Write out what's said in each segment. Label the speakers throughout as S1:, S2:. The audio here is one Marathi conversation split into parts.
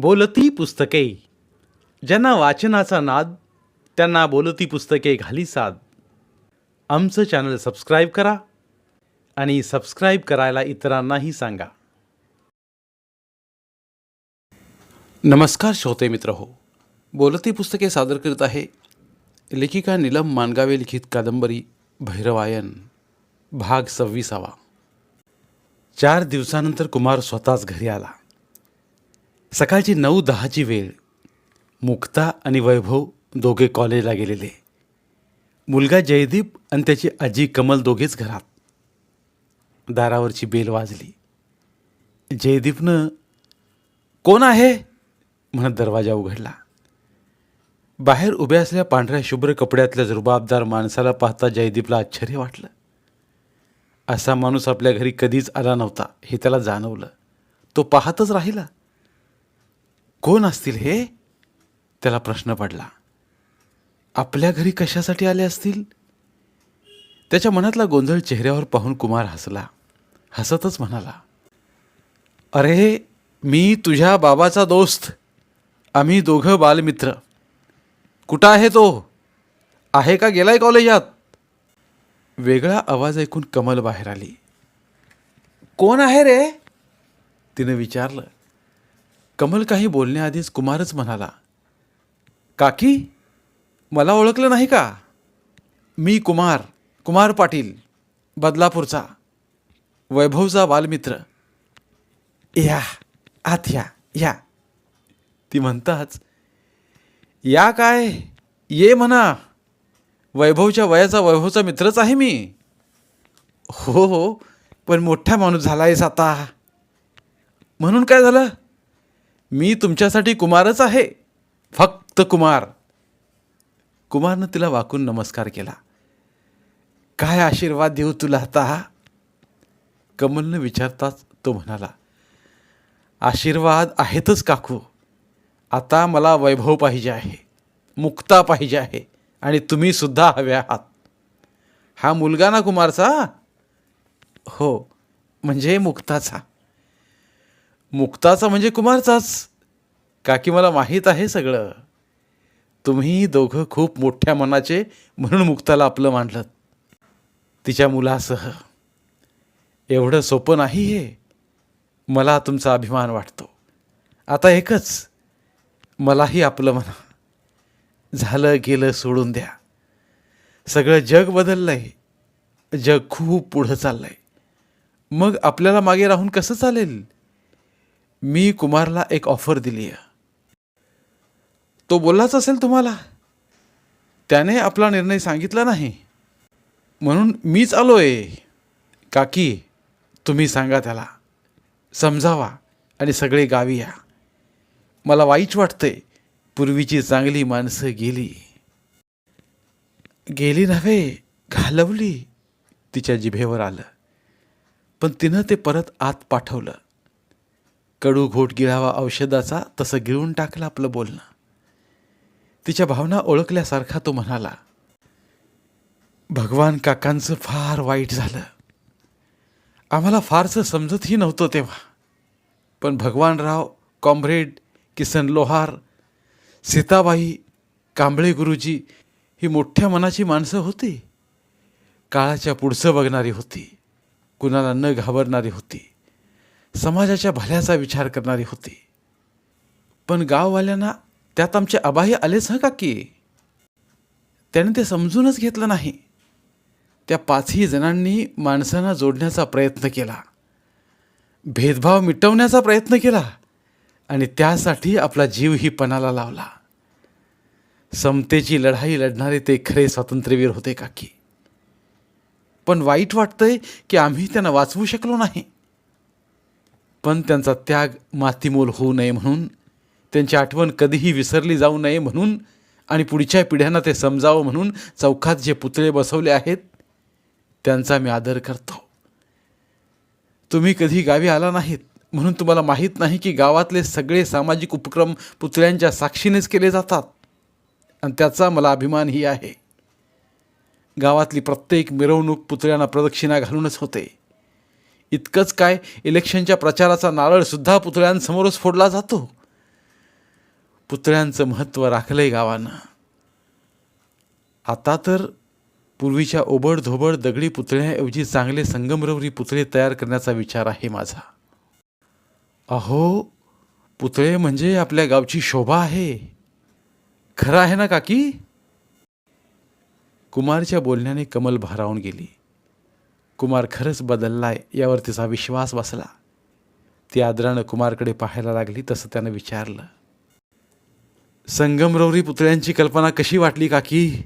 S1: बोलती पुस्तके. ज्यांना वाचनाचा नाद त्यांना बोलती पुस्तके घाली साद. आमचं चॅनल सबस्क्राईब करा आणि सबस्क्राईब करायला इतरांनाही सांगा. नमस्कार श्रोते मित्र हो. बोलती पुस्तके सादर करीत आहे लेखिका नीलम मानगावे लिखित कादंबरी भैरवायन भाग सव्वीसावा. चार दिवसानंतर कुमार स्वतःच घरी आला. सकाळची नऊ दहाची वेळ मुक्ता आणि वैभव दोघे कॉलेजला गेलेले. मुलगा जयदीप आणि त्याची आजी कमल दोघेच घरात. दारावरची बेल वाजली. जयदीपनं कोण आहे? म्हणत दरवाजा उघडला. बाहेर उभ्या असल्या पांढऱ्या शुभ्र कपड्यातल्या रुबाबदार माणसाला पाहता जयदीपला आश्चर्य वाटलं. असा माणूस आपल्या घरी कधीच आला नव्हता हे त्याला जाणवलं. तो पाहतच राहिला. कोण असतील हे? त्याला प्रश्न पडला. आपल्या घरी कशासाठी आले असतील? त्याच्या मनातला गोंधळ चेहऱ्यावर पाहून कुमार हसला. हसतच म्हणाला अरे मी तुझ्या बाबाचा दोस्त. आम्ही दोघं बालमित्र. कुठं आहे तो? आहे का गेलाय कॉलेजात? वेगळा आवाज ऐकून कमल बाहेर आली. कोण आहे रे? तिनं विचारलं. कमल काही बोलण्याआधीच कुमारच म्हणाला काकी मला ओळखलं नाही का? मी कुमार कुमार पाटील बदलापूरचा वैभवचा बालमित्र. या आत या या. ती म्हणताच या काय? ये म्हणा. वैभवच्या वयाचा वैभवचा मित्रच आहे मी. हो हो पण मोठा माणूस झाला आहेस आता. म्हणून काय झालं? मी तुमच्यासाठी कुमारच आहे. फक्त कुमार. कुमारनं तिला वाकून नमस्कार केला. काय आशीर्वाद देऊ तुला आता? कमलनं विचारताच तो म्हणाला आशीर्वाद आहेतच काकू. आता मला वैभव पाहिजे आहे मुक्ता पाहिजे आहे आणि तुम्ही सुद्धा हवे आहात. हा मुलगा ना कुमारचा? हो म्हणजे मुक्ताचा. मुक्ताचा म्हणजे कुमारचाच. काकी मला माहीत आहे सगळं. तुम्ही दोघं खूप मोठ्या मनाचे म्हणून मुक्ताला आपलं मांडलं. तिच्या मुलासह. एवढं सोपं नाही हे. मला तुमचा अभिमान वाटतो. आता एकच. मलाही आपलं म्हणा. झालं गेलं सोडून द्या. सगळं जग बदललं आहे जग खूप पुढं चाललं आहे मग आपल्याला मागे राहून कसं चालेल? मी कुमारला एक ऑफर दिली आहे. तो बोललाच असेल तुम्हाला? त्याने आपला निर्णय सांगितला नाही. म्हणून मीच आलोय. काकी तुम्ही सांगा त्याला. समजावा आणि सगळे गावी या. मला वाईट वाटतंय. पूर्वीची चांगली माणसं गेली. गेली नव्हे घालवली. तिच्या जिभेवर आलं. पण तिनं ते परत आत पाठवलं. कडू घोट गिळावा औषधाचा तसं गिळून टाकलं आपलं बोलणं. तिच्या भावना ओळखल्यासारखा तो म्हणाला भगवान काकांचं फार वाईट झालं. आम्हाला फारसं समजतही नव्हतं तेव्हा. पण भगवानराव कॉम्रेड किसन लोहार सीताबाई कांबळे गुरुजी ही मोठ्या मनाची माणसं होती. काळाच्या पुढचं बघणारी होती. कुणाला न घाबरणारी होती. समाजाच्या भल्याचा विचार करणारी होती. पण गाववाल्यांना त्यात आमचे अबाह्य आलेच हं काकी त्याने ते समजूनच घेतलं नाही. त्या पाचही जणांनी माणसांना जोडण्याचा प्रयत्न केला. भेदभाव मिटवण्याचा प्रयत्न केला आणि त्यासाठी आपला जीवही पणाला लावला. समतेची लढाई लढणारे ते खरे स्वातंत्र्यवीर होते काकी पण वाईट वाटतंय की आम्ही त्यांना वाचवू शकलो नाही. पण त्यांचा त्याग मातीमोल होऊ नये म्हणून त्यांची आठवण कधीही विसरली जाऊ नये म्हणून आणि पुढच्या पिढ्यांना ते समजावं म्हणून चौकात जे पुतळे बसवले आहेत त्यांचा मी आदर करतो. तुम्ही कधी गावी आला नाहीत म्हणून तुम्हाला माहीत नाही की गावातले सगळे सामाजिक उपक्रम पुतळ्यांच्या साक्षीनेच केले जातात. आणि त्याचा मला अभिमानही आहे. गावातली प्रत्येक मिरवणूक पुतळ्यांना प्रदक्षिणा घालूनच होते. इतकंच काय? इलेक्शनच्या प्रचाराचा नारळसुद्धा पुतळ्यांसमोरच फोडला जातो. पुतळ्यांचं महत्त्व राखलं आहे गावानं. आता तर पूर्वीच्या ओबड धोबड दगडी पुतळ्याऐवजी चांगले संगमरवरी पुतळे तयार करण्याचा विचार आहे माझा. अहो पुतळे म्हणजे आपल्या गावची शोभा आहे. खरं आहे ना काकी? कुमारच्या बोलण्याने कमल भारावून गेली. कुमार खरंच बदललाय यावर तिचा विश्वास बसला. ती आदरानं कुमारकडे पाहायला लागली तसं त्यानं विचारलं. संगमरवरी पुतळ्यांची कल्पना कशी वाटली काकी?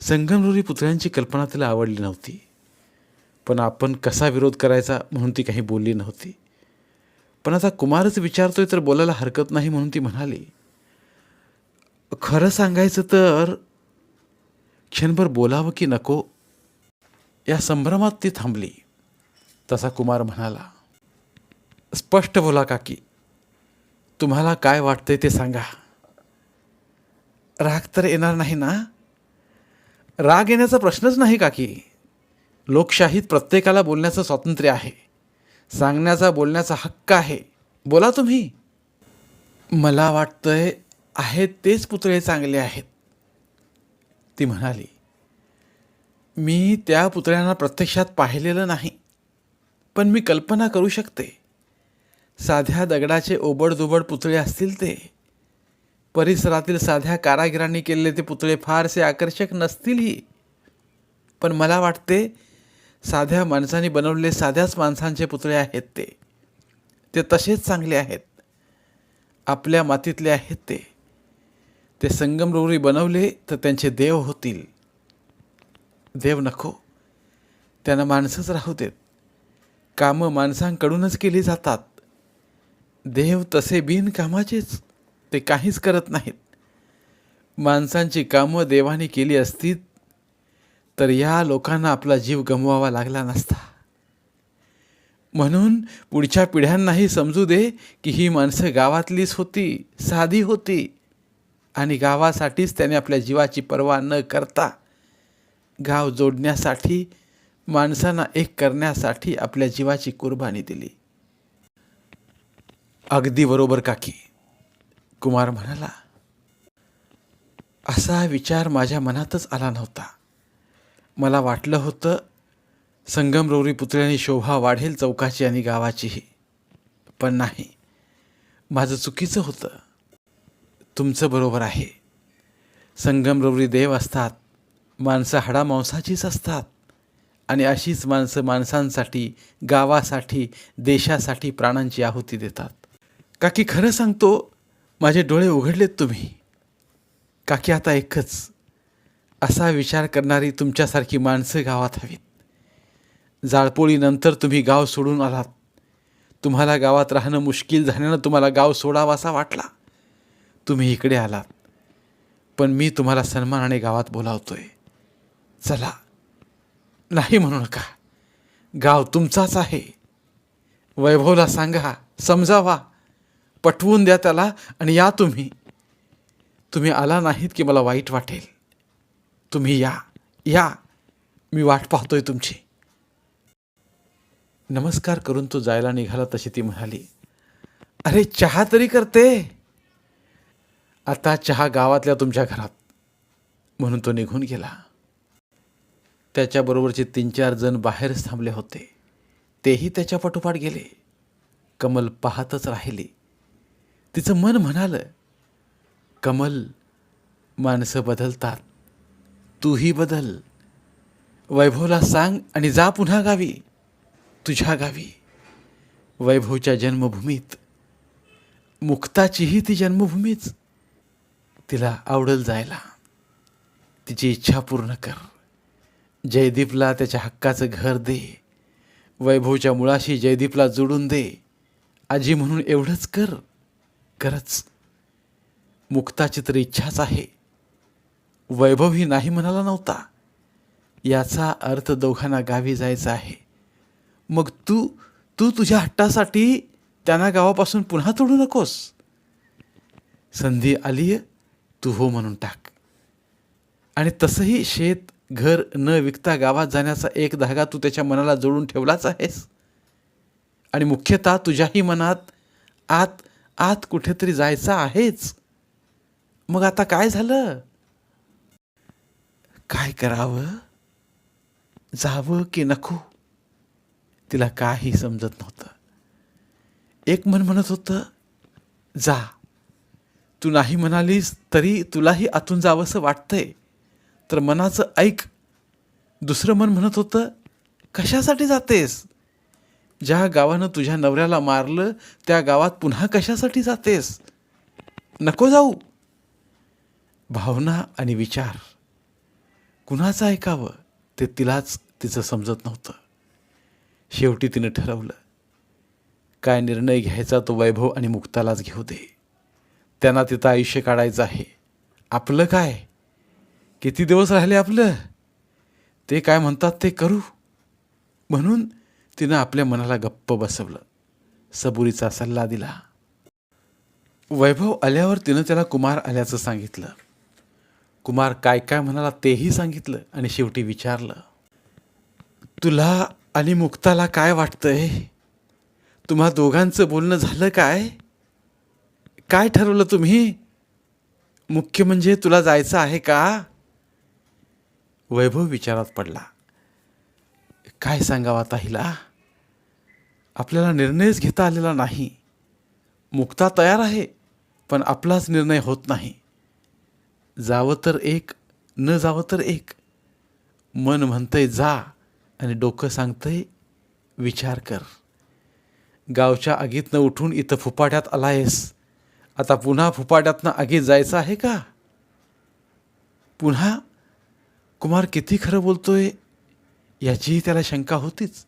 S1: संगमरवरी पुतळ्यांची कल्पना तिला आवडली नव्हती. पण आपण कसा विरोध करायचा म्हणून ती काही बोलली नव्हती. पण आता कुमारच विचारतोय तर बोलायला हरकत नाही म्हणून ती म्हणाली खरं सांगायचं तर क्षणभर बोलावं की नको? या संभ्रमात ती थांबली. तसा कुमार म्हणाला स्पष्ट बोला काकी. तुम्हाला काय वाटतंय ते सांगा. राग तर येणार नाही ना? राग येण्याचा प्रश्नच नाही काकी. लोकशाहीत प्रत्येकाला बोलण्याचं स्वातंत्र्य आहे. सांगण्याचा बोलण्याचा हक्क आहे. बोला तुम्ही. मला वाटतंय आहेत तेच पुतळे चांगले आहेत. ती म्हणाली मी त्या पुतळ्यांना प्रत्यक्षात पाहिलेलं नाही पण मी कल्पना करू शकते. साध्या दगडाचे ओबडधोबड पुतळे असतील ते. परिसरातील साध्या कारागिरांनी केलेले ते पुतळे फारसे आकर्षक नसतीलही. पण मला वाटते साध्या माणसांनी बनवलेले साध्याच माणसांचे पुतळे आहेत ते. ते तसेच चांगले आहेत. आपल्या मातीतले आहेत ते. ते संगमरवरी बनवले तर त्यांचे देव होतील. देव नको. त्यांना माणसंच राहू देत. कामं माणसांकडूनच केली जातात. देव तसे बिनकामाचेच ते काहीच करत नाहीत. माणसांची कामं देवाने केली असती तर या लोकांना आपला जीव गमवावा लागला नसता. म्हणून पुढच्या पिढ्यांनाही समजू दे की ही माणसं गावातलीच होती साधी होती. आणि गावासाठीच त्याने आपल्या जीवाची पर्वा न करता गाव जोडण्यासाठी माणसांना एक करण्यासाठी आपल्या जीवाची कुर्बानी दिली. अगदी बरोबर काकी. कुमार म्हणाला असा विचार माझ्या मनातच आला नव्हता. मला वाटलं होतं संगमरवरी पुतळ्याने शोभा वाढेल चौकाची आणि गावाचीही. पण नाही. माझं चुकीचं होतं. तुमचं बरोबर आहे. संगमरवरी देव असतात माणसं हाडामांसाचीच असतात. आणि अशीच माणसं माणसांसाठी गावासाठी देशासाठी प्राणांची आहुती देतात. काकी खरं सांगतो माझे डोळे उघडलेत तुम्ही. काकी आता एकच असा विचार करणारी तुमच्यासारखी माणसं गावात हवीत. जाळपोळीनंतर तुम्ही गाव सोडून आलात. तुम्हाला गावात राहणं मुश्किल झाल्यानं तुम्हाला गाव सोडावासा वाटला. तुम्ही इकडे आलात. पण मी तुम्हाला सन्मानाने गावात बोलावतो आहे चला. नाही म्हणू नका. गाव तुमचाच आहे. वैभवला सांगा समजावा. पटवून द्या त्याला आणि या तुम्ही. तुम्ही आला नाहीत की मला वाईट वाटेल. तुम्ही या. या. मी वाट पाहतोय तुमची. नमस्कार करून तो जायला निघाला तशी ती म्हणाली. अरे चहा तरी करते. आता चहा गावातल्या तुमच्या घरात. म्हणून तो निघून गेला. त्याच्याबरोबरचे तीन चार जण बाहेरच थांबले होते. तेही त्याच्या पाठोपाठ गेले. कमल पाहतच राहिली. तिचं मन म्हणालं कमल माणसं बदलतात. तूही बदल. वैभवला सांग आणि जा पुन्हा गावी. तुझ्या गावी. वैभवच्या जन्मभूमीत. मुक्ताचीही ती जन्मभूमीच. तिला आवडल जायला. तिची इच्छा पूर्ण कर. जयदीपला त्याच्या हक्काचं घर दे. वैभवच्या मुळाशी जयदीपला जोडून दे. आजी म्हणून एवढंच कर. करच मुक्ताची तर इच्छाच आहे. वैभव ही नाही म्हणाला नव्हता. याचा अर्थ दोघांना गावी जायचा आहे. मग तू तू तुझ्या हट्टासाठी त्यांना गावापासून पुन्हा तोडू नकोस. संधी आलीय तू हो म्हणून टाक. आणि तसंही शेत घर न विकता गावात जाण्याचा एक धागा तू त्याच्या मनाला जोडून ठेवलाच आहेस. आणि मुख्यतः तुझ्याही मनात आत आत कुठेतरी जायचं आहेच. मग आता काय झालं? काय करावं? जावं की नको? तिला काही समजत नव्हतं. एक मन म्हणत होतं जा. तू नाही म्हणालीस तरी तुलाही आतून जावंसं वाटतंय. तर मनाचं ऐक. दुसरं मन म्हणत होतं कशासाठी जातेस? ज्या गावानं तुझ्या नवऱ्याला मारलं त्या गावात पुन्हा कशासाठी जातेस? नको जाऊ. भावना आणि विचार. कुणाचं ऐकावं? ते तिलाच तिचं समजत नव्हतं. शेवटी तिनं ठरवलं काय निर्णय घ्यायचा तो वैभव आणि मुक्तालाच घेऊ दे. त्यांना तिथं आयुष्य काढायचं आहे. आपलं काय? किती दिवस राहिले आपलं? ते काय म्हणतात ते करू. म्हणून तिनं आपल्या मनाला गप्प बसवलं. सबुरीचा सल्ला दिला. वैभव आल्यावर तिनं त्याला कुमार आल्याचं सांगितलं. कुमार काय काय म्हणाला तेही सांगितलं आणि शेवटी विचारलं. तुला आणि मुक्ताला काय वाटतंय? तुम्हा दोघांचं बोलणं झालं काय? काय ठरवलं तुम्ही? मुख्य म्हणजे तुला जायचं आहे का? वैभव विचारात पडला. काय सांगावं आता हिला? आपल्याला निर्णयच घेता आलेला नाही. मुक्ता तयार आहे पण आपलाच निर्णय होत नाही. जावं तर एक न जावं तर एक. मन म्हणतंय जा आणि डोकं सांगतंय विचार कर. गावच्या आगीतनं उठून इथं फुपाट्यात आलायस. आता पुन्हा फुपाट्यातनं आगीत जायचं आहे का? पुन्हा कुमार किती खरं बोलतोय याचीही त्याला शंका होतीच.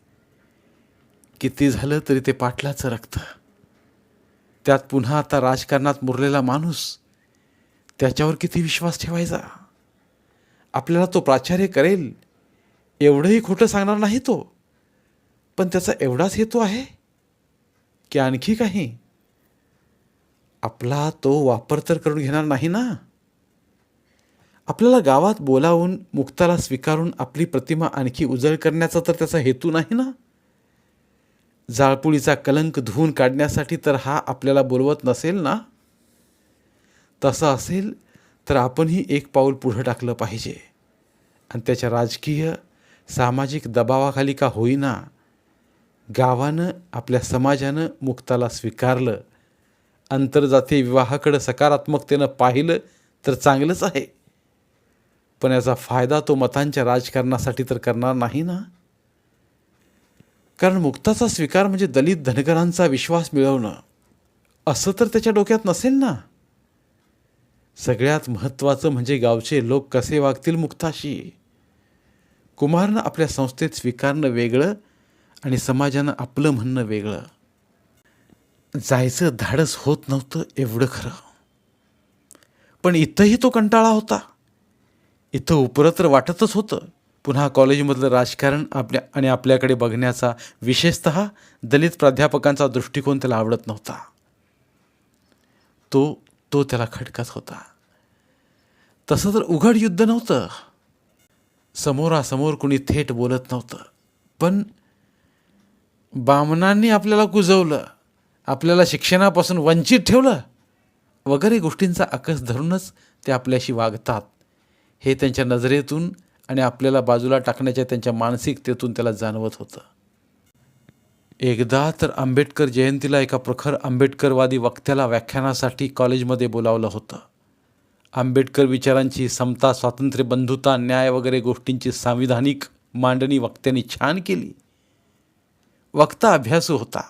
S1: किती झालं तरी ते पाटलाचं रक्त. त्यात पुन्हा आता राजकारणात मुरलेला माणूस त्याच्यावर किती विश्वास ठेवायचा? आपल्याला तो प्राचार्य करेल एवढंही खोटं सांगणार नाही तो. पण त्याचा एवढाच हेतू आहे की आणखी काही? आपला तो वापर तर करून घेणार नाही ना? आपल्याला गावात बोलावून मुक्ताला स्वीकारून आपली प्रतिमा आणखी उजळ करण्याचा तर त्याचा हेतू नाही ना? जाळपुळीचा कलंक धुवून काढण्यासाठी तर हा आपल्याला बोलवत नसेल ना? तसं असेल तर आपणही एक पाऊल पुढं टाकलं पाहिजे. आणि त्याच्या राजकीय सामाजिक दबावाखाली का होईना गावानं आपल्या समाजानं मुक्ताला स्वीकारलं. आंतरजातीय विवाहाकडं सकारात्मकतेनं पाहिलं तर चांगलंच आहे. पण याचा फायदा तो मतांच्या राजकारणासाठी तर करणार नाही ना? कारण मुक्ताचा स्वीकार म्हणजे दलित धनगरांचा विश्वास मिळवणं. असं तर त्याच्या डोक्यात नसेल ना? सगळ्यात महत्त्वाचं म्हणजे गावचे लोक कसे वागतील मुक्ताशी? कुमारनं आपल्या संस्थेत स्वीकारणं वेगळं आणि समाजानं आपलं म्हणणं वेगळं. जायचं धाडस होत नव्हतं एवढं खरं. पण इथंही तो कंटाळा होता. इथं उपरं तर वाटतच होतं. पुन्हा कॉलेजमधलं राजकारण आपल्या आणि आपल्याकडे बघण्याचा विशेषत दलित प्राध्यापकांचा दृष्टिकोन त्याला आवडत नव्हता. तो तो त्याला खटकत होता. तसं तर उघड युद्ध नव्हतं. समोरासमोर कुणी थेट बोलत नव्हतं. पण बामणांनी आपल्याला कुजवलं आपल्याला शिक्षणापासून वंचित ठेवलं वगैरे गोष्टींचा आकस धरूनच ते आपल्याशी वागतात. हे त्यांच्या नजरेतून आणि आपल्याला बाजूला टाकण्याच्या त्यांच्या मानसिकतेतून त्याला जाणवत होतं. एकदा तर आंबेडकर जयंतीला एका प्रखर आंबेडकरवादी वक्त्याला व्याख्यानासाठी कॉलेजमध्ये बोलावलं होतं. आंबेडकर विचारांची समता स्वातंत्र्य बंधुता न्याय वगैरे गोष्टींची सांविधानिक मांडणी वक्त्यांनी छान केली. वक्ता अभ्यासू होता.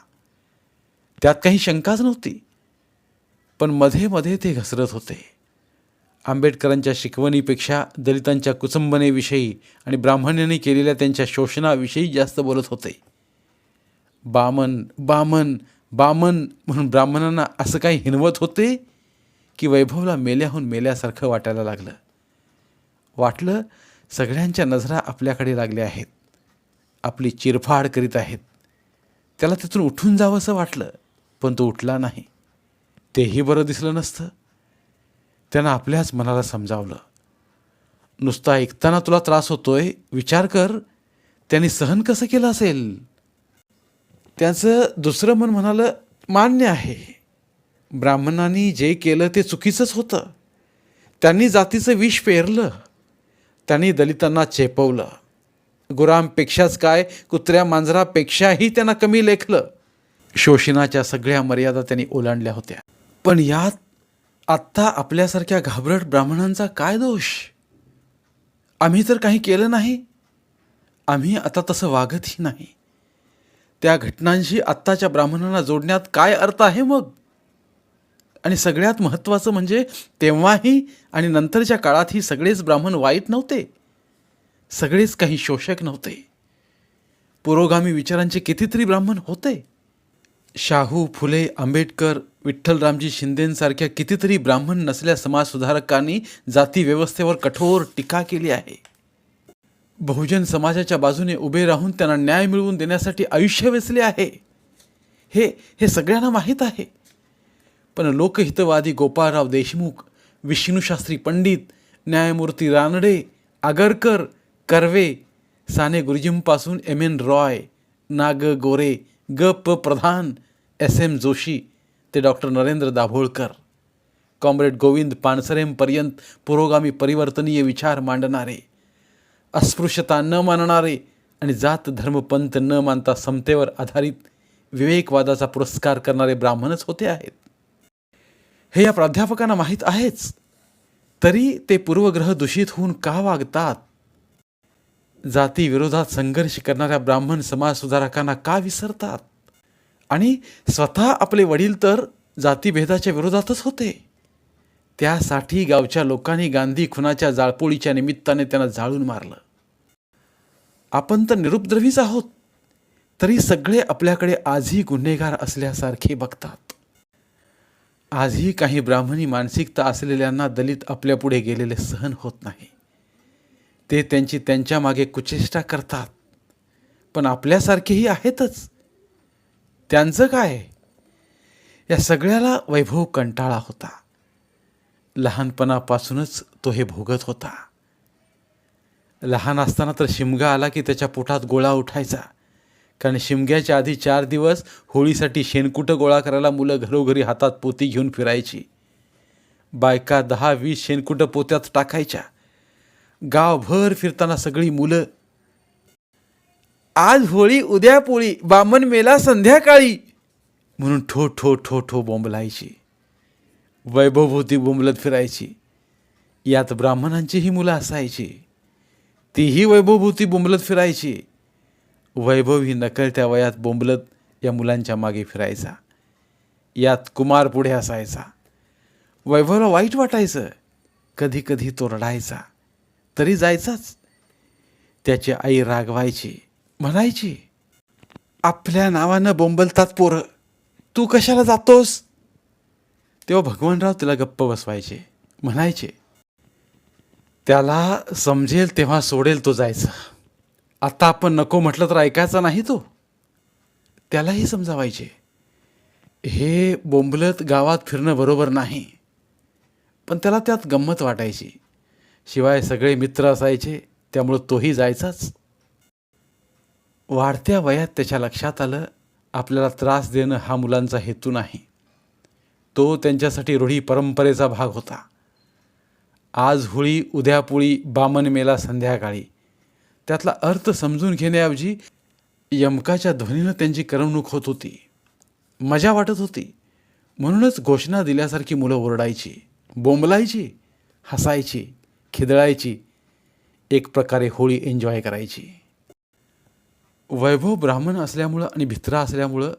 S1: त्यात काही शंकाच नव्हती. पण मध्ये मध्ये ते घसरत होते. आंबेडकरांच्या शिकवणीपेक्षा दलितांच्या कुचंबनेविषयी आणि ब्राह्मणांनी केलेल्या त्यांच्या शोषणाविषयी जास्त बोलत होते. बामन बामन बामन म्हणून ब्राह्मणांना असं काही हिनवत होते की वैभवला मेल्याहून मेल्यासारखं वाटायला लागलं. वाटलं सगळ्यांच्या नजरा आपल्याकडे लागल्या आहेत. आपली चिरफाड करीत आहेत. त्याला तिथून उठून जावंसं वाटलं पण तो उठला नाही. तेही बरं दिसलं नसतं. त्यानं आपल्याच मनाला समजावलं. नुसता ऐकताना तुला त्रास होतोय विचार कर त्यांनी सहन कसं केलं असेल? त्याचं दुसरं मन म्हणालं मान्य आहे. ब्राह्मणांनी जे केलं ते चुकीचंच होतं. त्यांनी जातीचं विष पेरलं. त्यांनी दलितांना चेपवलं. गुरांपेक्षाच काय कुत्र्या मांजरापेक्षाही त्यांना कमी लेखलं. शोषणाच्या सगळ्या मर्यादा त्यांनी ओलांडल्या होत्या. पण यात आत्ता आपल्यासारख्या घाबरट ब्राह्मणांचा काय दोष? आम्ही तर काही केलं नाही. आम्ही आता तसं वागतही नाही. त्या घटनांशी आत्ताच्या ब्राह्मणांना जोडण्यात काय अर्थ आहे मग? आणि सगळ्यात महत्त्वाचं म्हणजे तेव्हाही आणि नंतरच्या काळातही सगळेच ब्राह्मण वाईट नव्हते. सगळेच काही शोषक नव्हते. पुरोगामी विचारांचे कितीतरी ब्राह्मण होते. शाहू फुले आंबेडकर विठ्ठलरामजी शिंदेंसारख्या कितीतरी ब्राह्मण नसल्या समाजसुधारकांनी जाती व्यवस्थेवर कठोर टीका केली आहे. बहुजन समाजाच्या बाजूने उभे राहून त्यांना न्याय मिळवून देण्यासाठी आयुष्य वेचले आहे. हे हे सगळ्यांना माहीत आहे. पण लोकहितवादी गोपाळराव देशमुख विष्णूशास्त्री पंडित न्यायमूर्ती रानडे आगरकर कर्वे साने गुरुजींपासून एम एन रॉय नाग गोरे ग प प्रधान एस एम जोशी ते डॉक्टर नरेंद्र दाभोळकर. कॉम्रेड गोविंद पानसरेंपर्यंत पुरोगामी परिवर्तनीय विचार मांडणारे अस्पृश्यता न मानणारे आणि जात धर्मपंथ न मानता समतेवर आधारित विवेकवादाचा पुरस्कार करणारे ब्राह्मणच होते आहेत. हे या प्राध्यापकांना माहीत आहेच. तरी ते पूर्वग्रह दूषित होऊन का वागतात? जातीविरोधात संघर्ष करणाऱ्या ब्राह्मण समाजसुधारकांना का विसरतात? आणि स्वतः आपले वडील तर जातीभेदाच्या विरोधातच होते. त्यासाठी गावच्या लोकांनी गांधी खुनाच्या जाळपोळीच्या निमित्ताने त्यांना जाळून मारलं. आपण तर निरुपद्रवीच आहोत. तरी सगळे आपल्याकडे आजही गुन्हेगार असल्यासारखे बघतात. आजही काही ब्राह्मणी मानसिकता असलेल्यांना दलित आपल्यापुढे गेलेले सहन होत नाही. ते त्यांची त्यांच्या मागे कुचेष्टा करतात. पण आपल्यासारखेही आहेतच. त्यांचं काय? या सगळ्याला वैभव कंटाळा होता. लहानपणापासूनच तो हे भोगत होता. लहान असताना तर शिमगा आला की त्याच्या पोटात गोळा उठायचा. कारण शिमग्याच्या आधी चार दिवस होळीसाठी शेणकुटं गोळा करायला मुलं घरोघरी हातात पोती घेऊन फिरायची. बायका दहा वीस शेणकुटं पोत्यात टाकायच्या. गावभर फिरताना सगळी मुलं. आज होळी उद्या पोळी बामन मेला संध्याकाळी म्हणून ठो ठो ठो ठो बोंबलायची. वैभवभोवती बोंबलत फिरायची. यात ब्राह्मणांचीही मुलं असायची. तीही वैभवभूती बोंबलत फिरायची. वैभव ही नकळत्या वयात बोंबलत या मुलांच्या मागे फिरायचा. यात कुमार पुढे असायचा. वैभवला वाईट वाटायचं. कधी कधी तो रडायचा. तरी जायचाच. त्याची आई रागवायची म्हणायची आपल्या नावानं बोंबलतात पोरं. तू कशाला जातोस? तेव्हा भगवानराव तिला गप्प बसवायचे म्हणायचे त्याला समजेल तेव्हा सोडेल तो जायचं. आता आपण नको म्हटलं तर ऐकायचा नाही तो. त्यालाही समजावायचे हे बोंबलत गावात फिरणं बरोबर नाही. पण त्याला त्यात गंमत वाटायची शिवाय सगळे मित्र असायचे त्यामुळं तोही जायचाच. वाढत्या वयात त्याच्या लक्षात आलं आपल्याला त्रास देणं हा मुलांचा हेतू नाही. तो त्यांच्यासाठी रूढी परंपरेचा भाग होता. आज होळी उद्या पोळी बामन मेला संध्याकाळी. त्यातला अर्थ समजून घेण्याऐवजी यमकाच्या ध्वनीनं त्यांची करमणूक होत होती. मजा वाटत होती. म्हणूनच घोषणा दिल्यासारखी मुलं ओरडायची बोंबलायची हसायची. खिदळायची. एक प्रकारे होळी एन्जॉय करायची. वैभव ब्राह्मण असल्यामुळं आणि भित्रा असल्यामुळं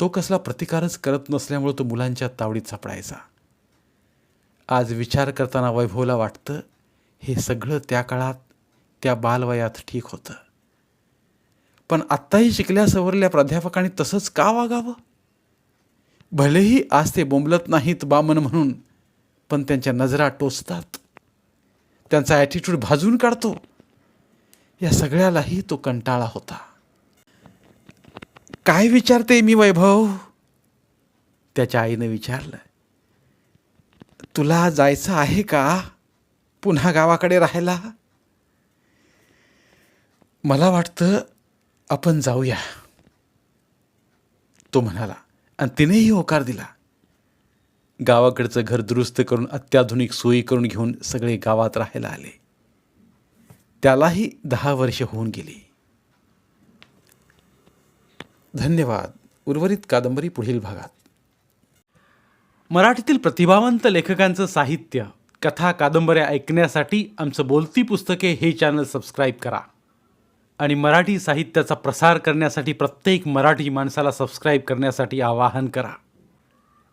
S1: तो कसला प्रतिकारच करत नसल्यामुळं तो मुलांच्या तावडीत सापडायचा. आज विचार करताना वैभवला वाटतं हे सगळं त्या काळात त्या बालवयात ठीक होतं. पण आत्ताही शिकल्या सवरल्या प्राध्यापकाने तसंच का वागावं? भलेही आज ते बोंबलत नाहीत बामन म्हणून पण त्यांच्या नजरा टोचतात. त्यांचा ॲटिट्यूड भाजून काढतो. या सगळ्यालाही तो कंटाळा होता. काय विचारते मी वैभव? त्याच्या आईनं विचारलं तुला जायचं आहे का पुन्हा गावाकडे राहायला? मला वाटतं आपण जाऊया. तो म्हणाला आणि तिनेही होकार दिला. गावाकडचं घर दुरुस्त करून अत्याधुनिक सोयी करून घेऊन सगळे गावात राहायला आले. त्यालाही दहा वर्ष होऊन गेली. धन्यवाद. उर्वरित कादंबरी पुढील भागात. मराठीतील प्रतिभावंत लेखकांचं साहित्य कथा कादंबऱ्या ऐकण्यासाठी आमचं बोलती पुस्तके हे चॅनल सबस्क्राईब करा. आणि मराठी साहित्याचा प्रसार करण्यासाठी प्रत्येक मराठी माणसाला सबस्क्राईब करण्यासाठी आवाहन करा.